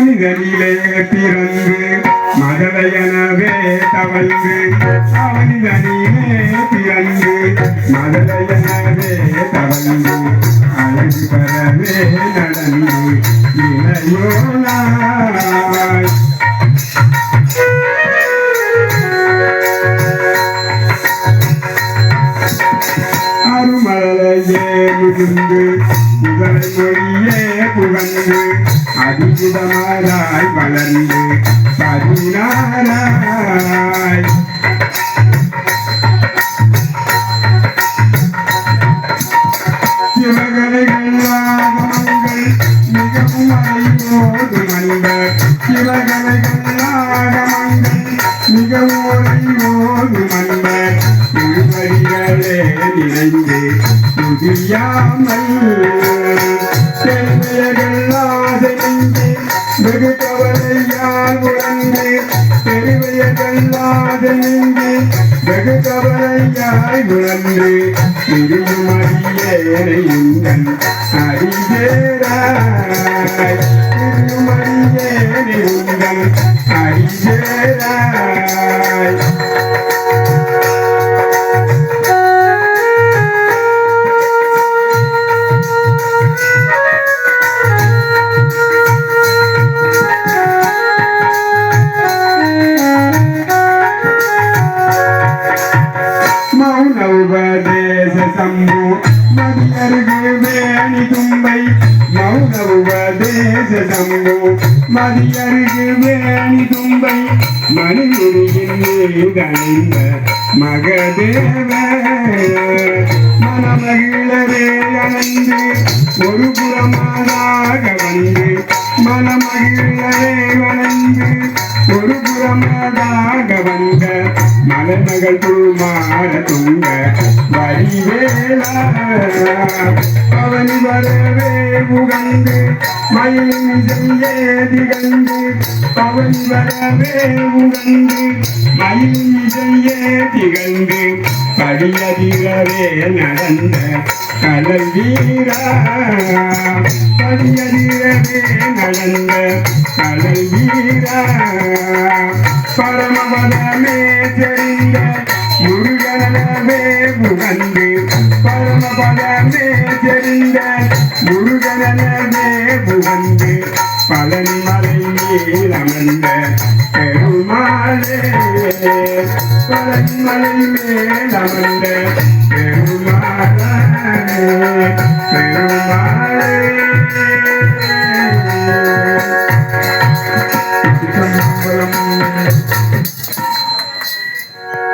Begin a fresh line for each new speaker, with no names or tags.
அவனிதனிலே பிறந்து மதலையனவே தவழ்ந்து அவனிதனிலே பிறந்து மதலையனவே தவழ்ந்து அழகு பெறவே நடந்து இளையோனாய் அருமலையே புகழ் மொழியே புகழ்ந்து அதிபுதமாராய் வளர்ந்து பதினாராய் மிகவும் மிகவும் அறிவோடு திருவடிகளே நிறைந்து புதியாமல் செல்வியர்கள் ஆசைந்து வெகு கவலையால் உறந்து பெருவையர்கள் ஆசைந்து வெகு கவலையாய் உணர்ந்து திருமறியேனையுங்கள் அடிசேராய் அடிசேராய் உபதேச சம்பு மதியருகு வேணி தும்பை மௌன உபதேச சம்பு மதியருகு வேணி தும்பை மணிமுடியின் மகதேவ. மனமகிழவே அணைந்து ஒரு புறமாக வந்து மனமகிழவே அணைந்து ஒரு புறமாக வந்த மலமகள் பூமார துங்க வரிவேலா பவனி வரவே உகந்து மயிலிசையே திகழ்ந்து. பவனி வரவே உகந்து மயிலிசையே திகழ்ந்து. படியதிரவே நடந்த கடல் வீரா. படியதிரவே நடந்த கடல் வீரா. பரமபதமே தெரிந்த முருகனவே புகந்து பரமபதமே தெரிந்த முருகனவே புகந்து பழனி மலையில் அமர்ந்த பெருமாளே. பழனி மலையில் அமர்ந்த பெருமாள.